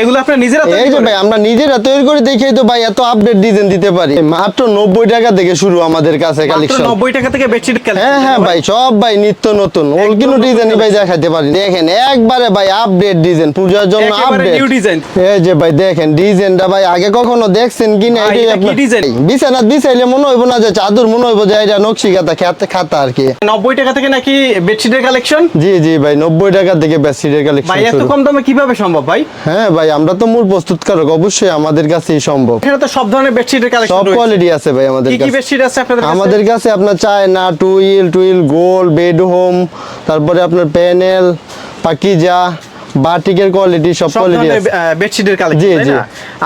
এগুলো আপনারা নিজেরা তৈরি করেন? ভাই আমরা নিজেরা তৈরি করে দেখেই তো ভাই এত আপডেট ডিজাইন দিতে পারি। মাত্র নব্বই টাকা থেকে শুরু আমাদের কাছে কালেকশন নব্বই টাকা থেকে বেডশিট হ্যাঁ হ্যাঁ ভাই সব ভাই নিত্য নতুন। ওল একদম কিন্তু নতুন ডিজাইন ভাই দেখাতে পারি। দেখেন একবারে ভাই আপডেট ডিজাইন পূজার জন্য আপডেট new design। এই যে ভাই দেখেন ডিজাইনটা ভাই আগে কখনো দেখছেন কি এটাই এটা কি বিছানা বিছাইলে মনে হইব না যে চাদর মনে হইব যে এটা নকশি খাতা খাতা খাতা আর কি। নব্বই টাকা থেকে নাকি বেডশিটের কালেকশন জি জি ভাই নব্বই টাকা থেকে বেসিডের কালেকশন ভাই এত কম দামে কীভাবে সম্ভব ভাই? হ্যাঁ ভাই আমরা তো মূল প্রস্তুতকারক অবশ্যই আমাদের কাছেই সম্ভব। এখানে তো সব ধরনের বেডশিটের কালেকশন সব কোয়ালিটি আছে ভাই আমাদের কাছে কি কি বেডশিট আছে আপনাদের কাছে? আমাদের কাছে আপনার চাই না টুইল টুইল গোল বেড হোম তারপরে আপনার প্যানেল পাকিজা বাটিকের কোয়ালিটি সব কোয়ালিটি বেডশিটের কালেকশন জি।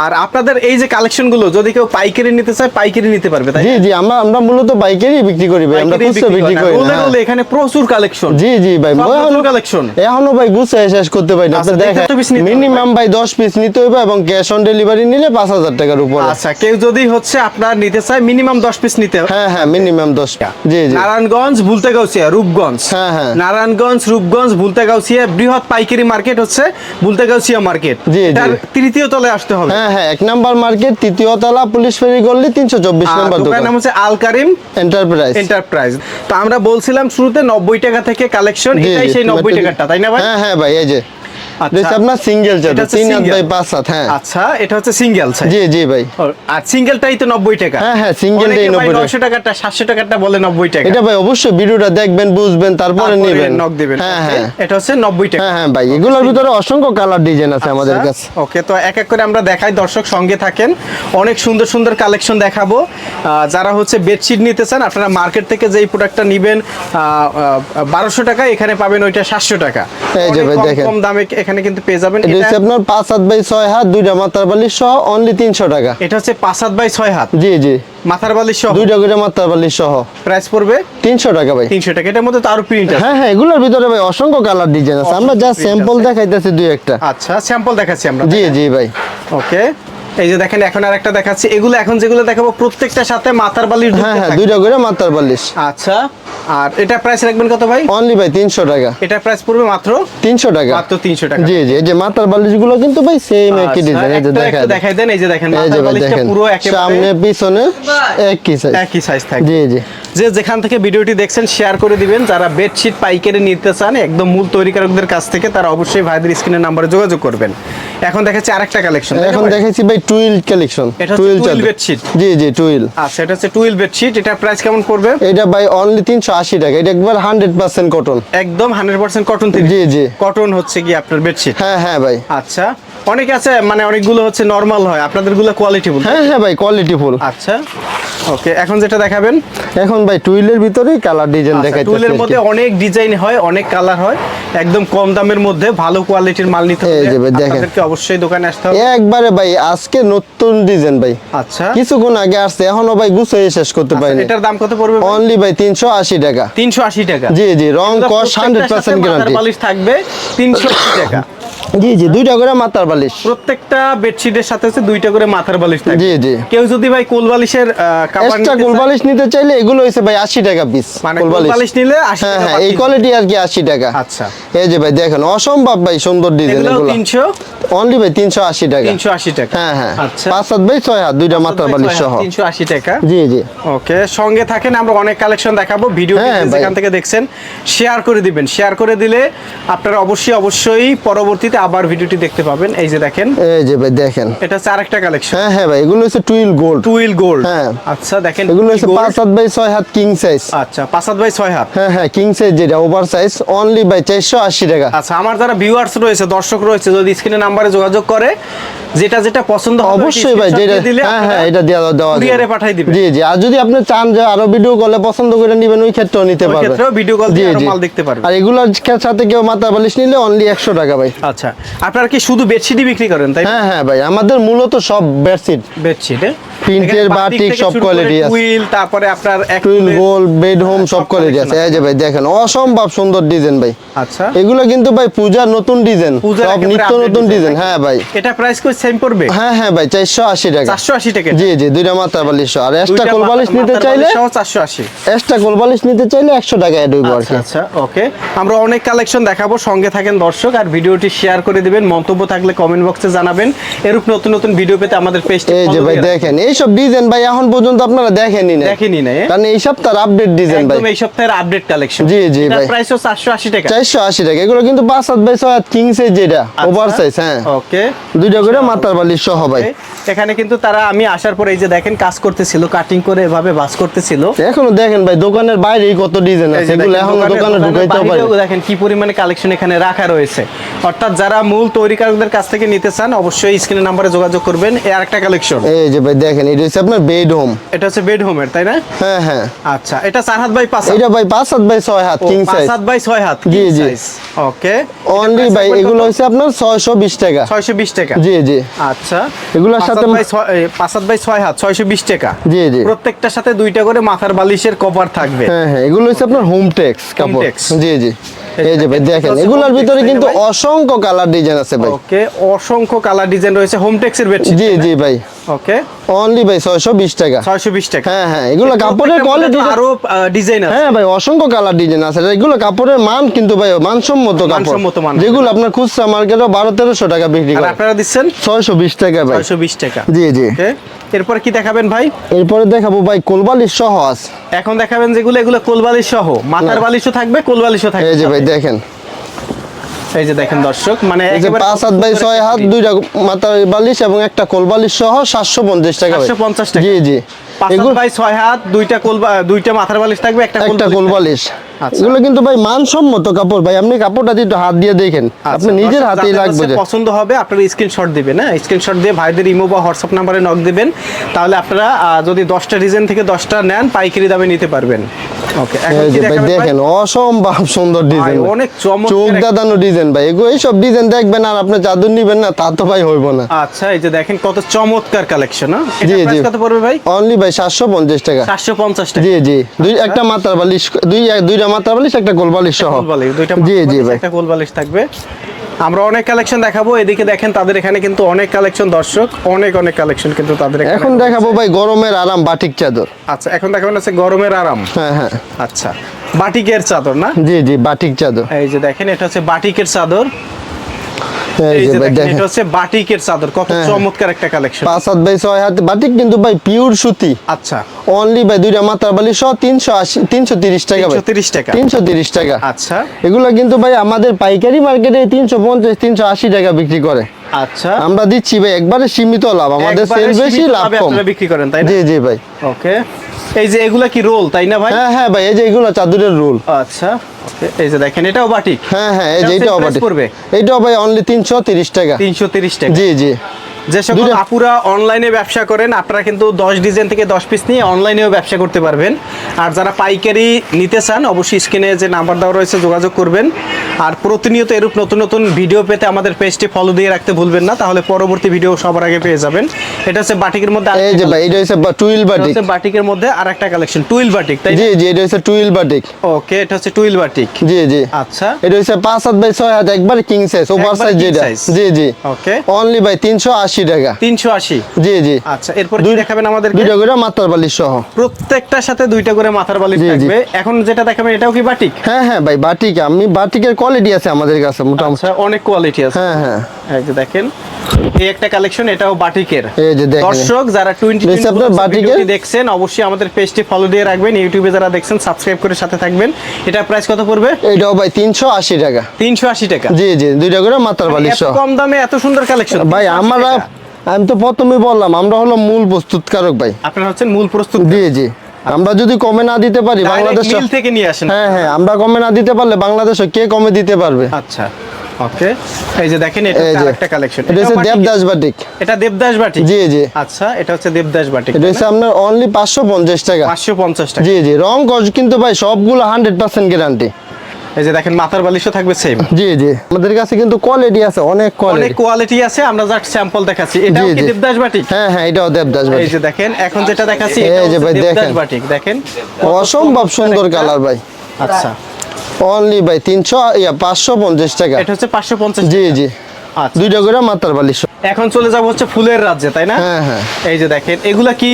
আর আপনাদের এই যে কালেকশনগুলো যদি কেউ পাইকারি নিতে চায় পাইকারি নিতে পারবে তাই জি জি আমরা আমরা মূলত বাইকেরই বিক্রি করি ভাই আমরা খুচরা বিক্রি করি না। এখানে প্রচুর কালেকশন জি জি ভাই নতুন collection? এখনও ভাই গুছাই শেষ করতে পারি না। আচ্ছা, আপনি দেখেন? মিনিমাম ভাই। দশ পিস নিতে হবে এবং ক্যাশ অন ডেলিভারি নিলে পাঁচ হাজার টাকার উপরে। আচ্ছা কেউ যদি হচ্ছে আপনার নিতে চায় মিনিমাম দশ পিস নিতে হবে। হ্যাঁ হ্যাঁ মিনিমাম দশ জি জি। নারায়ণগঞ্জ ভুলতেগাউসিয়া রূপগঞ্জ। হ্যাঁ, হ্যাঁ। নারায়ণগঞ্জ রূপগঞ্জ ভুলতেগাউসিয়া বৃহৎ পাইকারি মার্কেট হচ্ছে ভুলতেগাউসিয়া মার্কেট। জি। তার তৃতীয় তলায় আসতে হবে। হ্যাঁ হ্যাঁ এক নাম্বার মার্কেট তৃতীয় তলা পুলিশ ফেরি গলি তিনশো চব্বিশ আর নাম্বার দোকান। নাম হচ্ছে আল কারিম এন্টারপ্রাইজ এন্টারপ্রাইজ তো আমরা বলছিলাম শুরুতে নব্বই টাকা থেকে কালেকশন এটাই সেই নব্বই তোমার টাকাটা তাই না ভাই? হ্যাঁ হ্যাঁ ভাই এই যে। এটা হচ্ছে আপনার সিঙ্গেল এটা চাদর হচ্ছে হাত বাই পাঁচ হাত হ্যাঁ। আচ্ছা এটা হচ্ছে সিঙ্গেল সাইজ জি জি ভাই। আর সিঙ্গেলটাই তো নব্বই টাকা। হ্যাঁ, হ্যাঁ, single টাই 90 টাকা। টাকাটা সাতশো টাকাটা বলে নব্বই টাকা। এটা ভাই অবশ্যই ভিডিওটা দেখবেন বুঝবেন তারপরে নেবেন। নক দিবেন। হ্যাঁ হ্যাঁ। এটা হচ্ছে নব্বই টাকা। হ্যাঁ হ্যাঁ ভাই এগুলোর ভিতরে অসংখ্য কালার ডিজাইন আছে আমাদের আচ্ছা, কাছে। ওকে তো এক এক করে আমরা দেখাই দর্শক সঙ্গে থাকেন। অনেক সুন্দর সুন্দর কালেকশন দেখাবো। যারা হচ্ছে বেডশিট নিতে চান আপনারা মার্কেট থেকে যেই প্রোডাক্টটা নেবেন বারোশো টাকা এখানে পাবেন ওইটা সাতশো টাকা। এই যে ভাই দেখেন। কম দামে এখানে কিন্তু পেয়ে যাবেন। এটা হচ্ছে আপনার পাঁচ হাত বাই 6 হাত দুইটা মাথার বালিশ সহ অনলি তিনশো টাকা। এটা হচ্ছে পাঁচ হাত বাই 6 হাত? জি জি। মাথার বালিশ সহ? দুইটা করে মাথার বালিশ সহ। প্রাইস পড়বে? তিনশো টাকা ভাই। তিনশো টাকা। এটার মধ্যে তো আরও প্রিন্ট আছে। হ্যাঁ হ্যাঁ এগুলোর ভিতরে ভাই অসংখ্য কালার ডিজাইন আছে। আমরা জাস্ট স্যাম্পল। দেখাইতেছি দুই একটা। আচ্ছা স্যাম্পল দেখাচ্ছি আমরা। জি জি ভাই। ওকে এই যে দেখেন এখন আর একটা দেখাচ্ছি। এগুলো এখন যেগুলো দেখাবো প্রত্যেকটার সাথে মাথার বালিশ হ্যাঁ হ্যাঁ দুইটা করে মাথার বালিশ। আচ্ছা আর এটা প্রাইস রাখবেন কত ভাই? অনলি ভাই তিনশো টাকা। এটা প্রাইস পড়বে মাত্র তিনশো টাকা। মাত্র তিনশো টাকা। জি জি এই যে মাথার বালিশগুলো কিন্তু ভাই সেম একই আচ্ছা, ডিজাইন এই যে দেখেন একটু দেখাই দেন এই যে দেখেন মাথার বালিশটা পুরো একেবারে সামনে পিছনে একই সাইজ একই সাইজ থাকে। জি জি। যে যেখান থেকে ভিডিওটি দেখছেন শেয়ার করে দিবেন। যারা বেডশিট পাইকারি নিতে চান একদম মূল তৈরিকারকদের কাছ থেকে তারা অবশ্যই ভাইদের স্ক্রিনের নাম্বারে যোগাযোগ করবেন। এখন দেখাচ্ছি আরেকটা কালেকশন এখন দেখাইছি ভাই টুইল কালেকশন টুইল bedsheet। জি জি টুইল আচ্ছা এটা হচ্ছে টুইল বেডশিট এটা প্রাইস কেমন পড়বে? এটা ভাই অনলি তিনশো আশি টাকা। এটা একবার হান্ড্রেড পার্সেন্ট কটন একদম হান্ড্রেড পার্সেন্ট কটন জি জি। কটন হচ্ছে কি আপনার বেডশিট হ্যাঁ হ্যাঁ ভাই। আচ্ছা অনেক আছে মানে অনেকগুলো হচ্ছে নরমাল হয়। আপনাদেরগুলো কোয়ালিটি বলতে হ্যাঁ হ্যাঁ ভাই কোয়ালিটি ফুল। আচ্ছা। ওকে এখন যেটা দেখাবেন এখন ভাই টুইলের ভিতরেই কালার ডিজাইন আর কি। মধ্যে অনেক ডিজাইন হয় অনেক কালার হয় একদম কম দামের মধ্যে ভালো কোয়ালিটির মাল নিতে ভাই আপনাদেরকে অবশ্যই দোকানে আসতে হবে। একবারে ভাই আজকে নতুন ডিজাইন ভাই। আচ্ছা। কিছুক্ষণ আগে আসছে এখনও ভাই গুছিয়ে শেষ করতে পারিনি। এটার দাম কত পড়বে অনলি ভাই তিনশো আশি টাকা। তিনশো আশি টাকা। জি জি রং কস হান্ড্রেড প্রত্যেকটার সাথে পার্সেন্ট মাথার গ্যারান্টি বালিশ থাকবে তিনশো আশি টাকা। জি জি দুইটা করে মাথার বালিশ। প্রত্যেকটা বেডশিটের সাথে হচ্ছে দুইটা করে মাথার বালিশ থাকবে জি জি। কেউ যদি ভাই কোল বালিশের এক্সট্রা কোল বালিশ নিতে চাইলে এগুলো হইছে ভাই আশি টাকা পিস মানে কোল বালিশ। নিলে আশি হ্যাঁ টাকা হ্যাঁ এই কোয়ালিটি আর কি আশি টাকা। আচ্ছা। এই যে ভাই দেখেন অসম্ভব ভাই সুন্দর ডিজাইন এগুলো এগুলো। তিনশো? অনলি ভাই তিনশো আশি টাকা। তিনশো আশি টাকা। হ্যাঁ হ্যাঁ। আচ্ছা। পাঁচ সাত ভাই ছয় হাত দুইটা মাথার বালিশ সহ তিনশো আশি টাকা। জি জি। ওকে সঙ্গে থাকেন আমরা অনেক কালেকশন দেখাবো। ভিডিও হ্যাঁ, ভাই। যেখান থেকে দেখছেন। শেয়ার করে দিবেন। শেয়ার করে দিলে আপনারা অবশ্যই অবশ্যই পরবর্তীতে আবার ভিডিওটি দেখতে পাবেন। এই যে দেখেন। এই যে ভাই দেখেন। এটা হচ্ছে আরেকটা কালেকশন হ্যাঁ হ্যাঁ ভাই এগুলো হচ্ছে টুইল গোল্ড। Twill gold. হ্যাঁ। আচ্ছা দেখেন এগুলো হচ্ছে gold। পাঁচ হাত বাই ছয় হাত কিং সাইজ। আচ্ছা পাঁচ হাত বাই ছয় হাত। হ্যাঁ হ্যাঁ কিং সাইজ যেটা ওভার সাইজ অনলি বাই চারশো আশি টাকা। আচ্ছা আমার যারা ভিউয়ার্স রয়েছে দর্শক রয়েছে যদি স্ক্রিনে নাম্বারে যোগাযোগ করে যেটা যেটা পছন্দ হবে অবশ্যই ভাই যেটা হ্যাঁ হ্যাঁ এটা দেওয়া। কুরিয়ারে দিবেন। জি জি আর যদি আপনি চান যে আরও ভিডিও কলে পছন্দ করে নেবেন ওই ক্ষেত্রেও নিতে ওই পারবেন ক্ষেত্রেও video call দিয়ে। মাল দেখতে পারবেন। আর এগুলোর সাথে কেউ মাথা বালিশ নিলে অনলি একশো টাকা ভাই। আচ্ছা আপনারা কি শুধু বেডশিটই বিক্রি করেন তাই হ্যাঁ হ্যাঁ ভাই আমাদের মূলত সব বেডশিট বেডশিট Printed, batik সব quality আছে। উইল তারপরে আপনার টুইল গোল বেড হোম সব কোয়ালিটি আছে। এই যে ভাই দেখেন অসম্ভব সুন্দর ডিজাইন ভাই। আচ্ছা। এগুলো কিন্তু ভাই পূজার নতুন ডিজাইন সব নিত্য নতুন ডিজাইন হ্যাঁ ভাই। এটা প্রাইস কই? সেম পড়বে? হ্যাঁ হ্যাঁ ভাই চারশো আশি টাকা। চারশো আশি টাকা জি জি দুইটা মাথার বালিশ আর এক্সট্রা কোল বালিশ নিতে চাইলে সহ চারশো আশি। এক্সট্রা কোল বালিশ নিতে চাইলে একশো টাকা অ্যাড হইব আর কি। আচ্ছা ওকে আমরা অনেক কালেকশন দেখাবো সঙ্গে থাকেন দর্শক আর ভিডিওটি শেয়ার করে দিবেন মন্তব্য থাকলে কমেন্ট বক্সে জানাবেন। এরূপ নতুন নতুন ভিডিও পেতে আমাদের পেজটি এই যে ভাই দেখেন এইসব ডিজাইন ভাই এখন পর্যন্ত আপনারা দেখেনই না দেখেনি না, কারণ এই সপ্তাহের আপডেট ডিজাইন ভাই। একদম এই সপ্তাহের আপডেট কালেকশন জি, জি, ভাই। প্রাইস হচ্ছে 480 টাকা। চারশো আশি টাকা। এগুলো কিন্তু পাঁচ হাত বাই ছয় হাত কিং সাইজ যেটা আচ্ছা। ওভার সাইজ হ্যাঁ। ওকে দুইটা করে মাথার বালিশ সহ ভাই। এখানে কিন্তু তারা আমি আসার পরে এই যে দেখেন কাজ করতেছিল কাটিং করে এভাবে বাস করতেছিল। এখনও দেখেন ভাই দোকানের বাইরেই কত ডিজাইন আছে। এগুলো এখনও দোকানে- ঢুকাইতেও পারে দেখেন কি পরিমাণে কালেকশন এখানে রাখা রয়েছে। অর্থাৎ যারা মূল তৈরিকারকদের কাছ থেকে নিতে চান অবশ্যই স্ক্রিনের নাম্বারে যোগাযোগ করবেন। এর আরেকটা কালেকশন এই যে ভাই দেখেন এটা হচ্ছে আপনার বেড হোম এটা হচ্ছে বেড হোমের তাই না? হ্যাঁ হ্যাঁ। আচ্ছা এটা চার হাত বাই পাঁচ হাত। এটা ভাই পাঁচ হাত বাই ছয় হাত কিং সাইজ হাত বাই ছয় হাত জি, জি। ওকে অনলি ভাই এগুলো হচ্ছে আপনার ছয়শো বিশ টাকা। ছয়শো বিশ টাকা। জি জি। আচ্ছা। এগুলোর সাথে পাঁচ হাত বাই ছয় হাত ছয়শো বিশ টাকা। জি জি। প্রত্যেকটার সাথে দুইটা করে মাথার বালিশের কভার থাকবে। হ্যাঁ হ্যাঁ এগুলো হচ্ছে আপনার হোম টেক্স কাপড়। জি জি। এই যে ভাই দেখেন এগুলোর ভিতরে কিন্তু অসংখ্য কালার ডিজাইন আছে ভাই। ওকে অসংখ্য কালার ডিজাইন রয়েছে হোমটেক্সের বেডশিট জি জি ভাই। ওকে অনলি ভাই ছয়শো বিশ টাকা। ছয়শো বিশ টাকা। হ্যাঁ হ্যাঁ এগুলো কাপড়ের কোয়ালিটি আরও ডিজাইন আছে। হ্যাঁ ভাই অসংখ্য কালার ডিজাইন আছে। এগুলো কাপড়ের মান কিন্তু ভাই মানসম্মত কাপড়। যেগুলো আপনার খুচরা মার্কেটে বারো তেরোশো টাকা বিক্রি করে। আপনারা দিচ্ছেন? ছয়শো বিশ টাকা ভাই। ছয়শো বিশ টাকা। জি জি। এরপর কি দেখাবেন ভাই? এরপরে দেখাবো ভাই কোলবালিশ সহ আছে। এখন দেখাবেন যেগুলো এগুলো কোলবালিশ সহ। মাথার বালিশও থাকবে কোলবালিশও থাকবে এই যে ভাই দেখেন। এই যে দেখেন দর্শক মানে পাঁচ হাত বাই ছয় হাত দুইটা মাথার বালিশ এবং একটা কোল বালিশ সহ সাতশো পঞ্চাশ টাকা সাতশো পঞ্চাশ টাকা। জি জি এগুলো বাই ছয় হাত দুইটা কোল দুইটা মাথার বালিশ থাকবে একটা একটা কোলবালিশ আচ্ছা। এগুলো কিন্তু ভাই মানসম্মত কাপড় ভাই। আপনি কাপড়টা দিয়ে হাত দিয়ে দেখেন আচ্ছা, আপনি নিজের হাতেই লাগবে পছন্দ হবে আপনারা স্ক্রিনশট দিবেন হ্যাঁ? স্ক্রিনশট দিয়ে ভাইদের ইমো বা হোয়াটসঅ্যাপ নাম্বারে নক দিবেন। তাহলে আপনারা যদি দশটা ডিজাইন থেকে দশটা নেন পাইকারি দামে নিতে পারবেন। দেখাবেন ভাই? দেখেন অসম্ভব সুন্দর ডিজাইন অনেক চোখ একটা- দাদানো ডিজাইন ভাই। এগুলো এইসব ডিজাইন দেখবেন আর আপনি চাদর নিবেন না তা তো ভাই হইব না। আচ্ছা এই যে দেখেন কত চমৎকার কালেকশন জি, জি। কত পড়বে ভাই? অনলি ভাই সাতশো পঞ্চাশ টাকা। জি জি। দুই একটা বালিশ দুই দুইটা মাথার বালিশ একটা গোল বালিশ সহ। দুইটা জি জি ভাই। একটা কোলবালিশ থাকবে। আমরা অনেক কালেকশন দেখাবো এদিকে দেখেন তাদের এখানে কিন্তু অনেক কালেকশন দর্শক অনেক অনেক কালেকশন কিন্তু তাদের এখন দেখাবো ভাই গরমের আরাম বাটিক চাদর। আচ্ছা এখন দেখাবেন আছে গরমের আরাম। হ্যাঁ হ্যাঁ। আচ্ছা বাটিকের চাদর না? জি জি বাটিক চাদর। এই যে দেখেন এটা হচ্ছে বাটিকের চাদর। এই এই যে যে ভাই দেখেন দেখেন। এটা হচ্ছে বাটিকের চাদর কত। চমৎকার একটা কালেকশন পাঁচ হাত বাই ছয় হাত বাটিক কিন্তু ভাই পিওর সুতি। আচ্ছা। অনলি ভাই দুইটা মাথার বালিশ সহ তিনশো আশি তিরিশ টাকা ভাই। 330 টাকা। আচ্ছা। এগুলো কিন্তু ভাই আমাদের পাইকারি মার্কেটে তিনশো পঞ্চাশ তিনশো আশি টাকা বিক্রি করে। আচ্ছা। আমরা দিচ্ছি ভাই একবারে সীমিত লাভ। আমাদের সেল বেশি লাভ কম। বিক্রি করেন তাই না? জি জি ভাই। ওকে এই যে এগুলা কি রোল তাই না ভাই? হ্যাঁ হ্যাঁ ভাই এই যে এগুলা চাদরের রোল। আচ্ছা এই যে দেখেন এটাও বাটিক। হ্যাঁ হ্যাঁ এই যে এটাও বাটিক। পড়বে? এইটাও ভাই অনলি তিনশো তিরিশ টাকা। তিনশো তিরিশ টাকা। জি জি। যে সকল আপুরা অনলাইনে ব্যবসা করেন আপনারা কিন্তু দশ ডিজাইন থেকে দশ পিস নিয়ে অনলাইনেও ব্যবসা করতে পারবেন। আর যারা পাইকারি নিতে চান অবশ্যই স্ক্রিনে যে নাম্বার দেওয়া রয়েছে যোগাযোগ করবেন। আর প্রতিনিয়ত এরূপ নতুন নতুন ভিডিও পেতে আমাদের পেজটি ফলো দিয়ে রাখতে ভুলবেন না তাহলে পরবর্তী ভিডিও সবার আগে পেয়ে যাবেন। এটা হচ্ছে বাটিকের মধ্যে এই যে ভাই এটা হচ্ছে টুইল বাটিক বাটিকের মধ্যে আর একটা কালেকশন টুইল বাটিক তাই জি জি এটা হচ্ছে টুইল বাটিক ওকে এটা হচ্ছে টুইল বাটিক জি জি। আচ্ছা। এটা হচ্ছে পাঁচ হাত বাই ছয় হাত একবার কিং সাইজ ওভার সাইজ যেটা। জি জি। ওকে অনলি ভাই তিনশো আশি টাকা। তিনশো আশি? জি জি। আচ্ছা এরপর দুই- দেখাবেন আমাদের দুইটা করে মাথার বালিশ সহ। প্রত্যেকটার সাথে দুইটা করে মাথার বালিশ। থাকবে। এখন যেটা দেখাবেন এটাও কি বাটিক? হ্যাঁ হ্যাঁ ভাই বাটিক। আমি বাটিকের কোয়ালিটি আছে আমাদের কাছে মোটামুটি। আচ্ছা অনেক কোয়ালিটি আছে। হ্যাঁ হ্যাঁ। এই যে দেখেন এই একটা কালেকশন এটাও বাটিকের। এই যে দেখেন। দর্শক যারা টোয়েন্টি Please আপনার বাটিকের- দেখছেন অবশ্যই আমাদের পেজটি ফলো দিয়ে রাখবেন। ইউটিউবে যারা দেখছেন সাবস্ক্রাইব করে সাথে থাকবেন। এটা প্রাইস কত পড়বে? এইটাও ভাই তিনশো আশি টাকা। তিনশো আশি টাকা। জি জি দুইটা করে মাথার বালিশ কম দামে এত সুন্দর কালেকশন ভাই আমরা আমি তো প্রথমে বললাম আমরা হলো মূল প্রস্তুতকারক ভাই। আপনারা হচ্ছেন মূল প্রস্তুত জি জি। আমরা যদি কমে না দিতে পারি বাংলাদেশ থেকে নিয়ে আসেন। হ্যাঁ হ্যাঁ আমরা কমে না দিতে পারলে বাংলাদেশে কে কমে দিতে পারবে? আচ্ছা ওকে। এই যে দেখেন এটা একটা কালেকশন এটা হচ্ছে দেবদাস বাটিক। এটা দেবদাস বাটি জি জি। আচ্ছা এটা হচ্ছে দেবদাস বাটি এটা হচ্ছে আপনার অনলি পাঁচশো পঞ্চাশ টাকা। পাঁচশো পঞ্চাশ টাকা। জি জি। রং কস কিন্তু ভাই সবগুলো হান্ড্রেড পার্সেন্ট গ্যারান্টি এই যে দেখেন মাথার বালিশও থাকবে সেম জি জি। আমাদের কাছে কিন্তু কোয়ালিটি আছে অনেক অনেক কোয়ালিটি কোয়ালিটি আছে আমরা জাস্ট স্যাম্পল দেখাচ্ছি। এটাও কি দেবদাস বাটি হ্যাঁ হ্যাঁ এটাও দেবদাস এই যে দেখেন এখন যেটা দেখাচ্ছি এই যে ভাই দেখেন। বাটিক দেখেন। অসম্ভব সুন্দর কালার ভাই। আচ্ছা। অনলি ভাই তিনশো ইয়া পাঁচশো পঞ্চাশ টাকা। এটা হচ্ছে পাঁচশো পঞ্চাশ জি জি। দুইটা করে মাথার বালিশ। এখন চলে যাব হচ্ছে ফুলের রাজ্যে তাই না? হ্যাঁ, হ্যাঁ। এই যে দেখেন এগুলা কি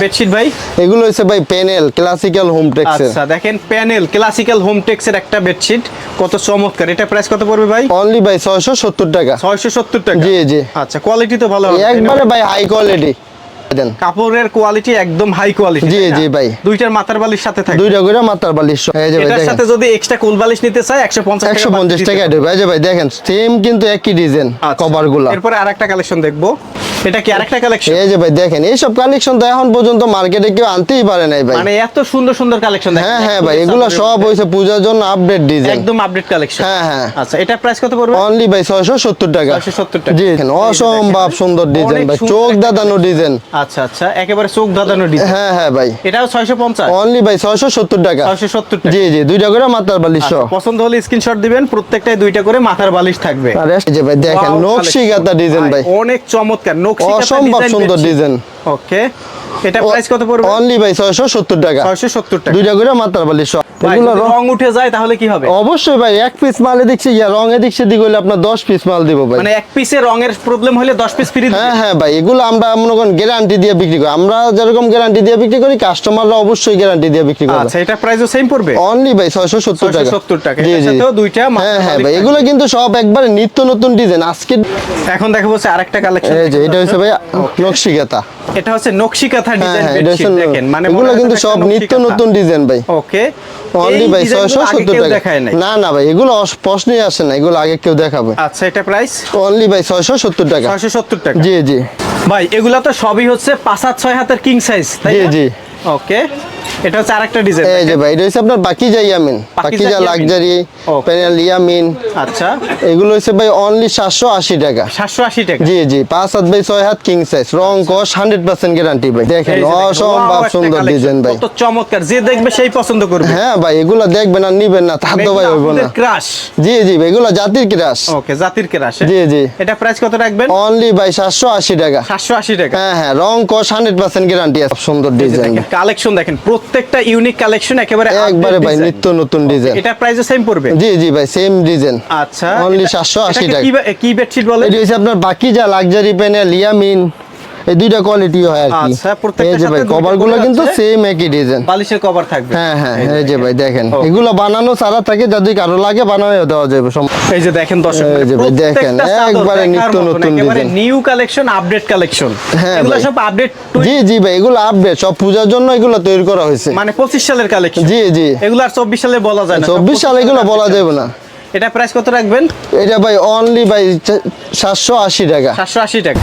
বেডশিট ভাই? এগুলো হচ্ছে ভাই প্যানেল ক্লাসিক্যাল হোম টেক্সের আচ্ছা দেখেন প্যানেল ক্লাসিক্যাল হোম টেক্সের একটা বেডশিট কত চমৎকার। এটা প্রাইস কত পড়বে ভাই? অনলি ভাই ছয়শো সত্তর টাকা। ছয়শো সত্তর টাকা। জি, জি। আচ্ছা কোয়ালিটি তো ভালো একবারে ভাই হাই কোয়ালিটি দেন। কাপড়ের কোয়ালিটি একদম হাই কোয়ালিটি জি, জি, ভাই। দুইটার মাথার বালিশ সাথে থাকে দুইটা করে মাথার বালিশ। এই যে ভাই এটার দেখেন। সাথে যদি এক্সট্রা কোল বালিশ নিতে চাই একশো পঞ্চাশ একশো পঞ্চাশ টাকা দেবে। এই যে ভাই দেখেন সেম কিন্তু একই ডিজাইন। কভারগুলো। এরপরে আরেকটা কালেকশন দেখব। এটা কি আরেকটা কালেকশন এই যে ভাই দেখেন এইসব কালেকশন তো এখন পর্যন্ত মার্কেটে কেউ আনতেই পারে নাই ভাই। মানে এত সুন্দর সুন্দর কালেকশন হ্যাঁ হ্যাঁ ভাই এগুলো সব হয়েছে পূজার জন্য আপডেট ডিজাইন একদম আপডেট কালেকশন হ্যাঁ, হ্যাঁ। আচ্ছা এটা প্রাইস কত পড়বে? অনলি ভাই ছয়শো সত্তর টাকা। 670 টাকা। জি দেখেন অসম্ভব সুন্দর ডিজাইন ভাই চোখ দাদানো ডিজাইন আচ্ছা আচ্ছা একেবারে চোখ ধাঁধানো ডিজাইন হ্যাঁ হ্যাঁ ভাই। এটাও ছয়শো পঞ্চাশ। অনলি ভাই ছয়শো সত্তর টাকা। ছয়শো সত্তর টাকা। জি জি দুইটা করে মাত্রার বালিশ। আচ্ছা, পছন্দ হলে স্ক্রিনশট দিবেন প্রত্যেকটাই দুইটা করে মাথার বালিশ থাকবে। আর এই যে ভাই দেখেন নকশি গাতা ডিজাইন ভাই। অনেক চমৎকার অসম্ভব সুন্দর ডিজাইন ওকে এটা প্রাইস কত পড়বে? অনলি ভাই ছয়শো সত্তর টাকা। ছয়শো সত্তর টাকা। দুইটা করে বালিশ এগুলো রং- রং উঠে যায় তাহলে কি হবে? অবশ্যই ভাই এক পিস মালে দেখছি ইয়া রং এদিক সেদিক হইলে আপনার দশ পিস মাল দিব ভাই। মানে এক পিসে রঙের প্রবলেম হলে দশ পিস ফ্রি হ্যাঁ হ্যাঁ ভাই এগুলো আমরা মনে করেন গ্যারান্টি দিয়ে বিক্রি করি। আমরা যেরকম গ্যারান্টি দিয়ে বিক্রি করি কাস্টমাররা অবশ্যই গ্যারান্টি দিয়ে বিক্রি করে আচ্ছা এটা প্রাইসও সেম পড়বে? অনলি ভাই টাকা। 670 টাকা। জি সাথেও দুইটা মাত্র হ্যাঁ হ্যাঁ ভাই। এগুলো কিন্তু সব একবারে নিত্য নতুন ডিজাইন আজকে এখন দেখাবো আরেকটা কালেকশন এই যে এটা হচ্ছে ভাই নকশি কাঁথা এটা হচ্ছে নকশি কাঁথা ডিজাইন বেডশিট দেখেন মানে এগুলো কিন্তু সব নিত্য নতুন ডিজাইন ভাই। ওকে অনলি ভাই ছয়শো সত্তর টাকা। নাই? না না ভাই এগুলো প্রশ্নই আসে না এগুলো আগে কেউ দেখাবে। আচ্ছা এটা প্রাইস অনলি ভাই ছয়শো সত্তর টাকা। ছয়শো সত্তর টাকা। জি জি। ভাই এগুলা তো সবই হচ্ছে পাঁচ হাত ছয় হাতের কিং সাইজ তাই জি জি। ওকে এটা হচ্ছে আরেকটা ডিজাইন এই যে ভাই এটা হচ্ছে আপনার Bakiza Yamin. Bakiza Bakiza Yamin. Luxury panel Yamin. আচ্ছা। এগুলো হচ্ছে ভাই অনলি সাতশো আশি টাকা। সাতশো আশি টাকা। জি জি পাঁচ হাত বাই ছয় হাত কিং সাইজ রং কস হান্ড্রেড পার্সেন্ট গ্যারান্টি ভাই। দেখেন যে অসম্ভব সুন্দর ডিজাইন ভাই কত চমৎকার। যে দেখবে সেই পছন্দ করবে। হ্যাঁ ভাই এগুলো দেখবেন আর নিবেন না তা তো ভাই হইব না। ক্রাশ জি জি ভাই এগুলো জাতির ক্রাশ ওকে জাতির ক্রাশ জি জি। এটা প্রাইস কত রাখবেন? অনলি ভাই সাতশো আশি টাকা। সাতশো আশি টাকা। হ্যাঁ হ্যাঁ রং কস হান্ড্রেড পার্সেন্ট গ্যারান্টি আছে। সুন্দর ডিজাইন কালেকশন দেখেন প্রত্যেকটা ইউনিক কালেকশন একেবারে একবারে ভাই নিত্য নতুন ডিজাইন এটা প্রাইসও সেম পড়বে? জি জি ভাই সেম ডিজাইন আচ্ছা অনলি এটা- 780 এটাকে টাকা। কি কি বেডশিট বলে? এটা হচ্ছে আপনার বাকি যা লাক্সারি প্যানেল ইয়ামিন এই দুইটা কোয়ালিটি হয় আর কি। আচ্ছা, এই যে ভাই কিন্তু সেম একই ডিজাইন বালিশের কভার থাকবে। হ্যাঁ হ্যাঁ এই যে ভাই দেখেন। এগুলো বানানো সারা থাকে যদি কারও লাগে বানানো দেওয়া যাবে এই যে দেখেন দর্শক এই যে ভাই দেখেন, একবারে নিত্য নতুন design। New collection update collection এগুলো সব আপডেট জি জি ভাই এগুলো আপডেট সব পূজার জন্য এগুলো তৈরি করা হয়েছে। মানে পঁচিশ সালের কালেকশন জি জি। এগুলো আর চব্বিশ সালে বলা যায় না। চব্বিশ সাল এগুলো বলা যাবে না। এটা প্রাইস কত রাখবেন? এটা ভাই অনলি ভাই সাতশো আশি টাকা। সাতশো আশি টাকা।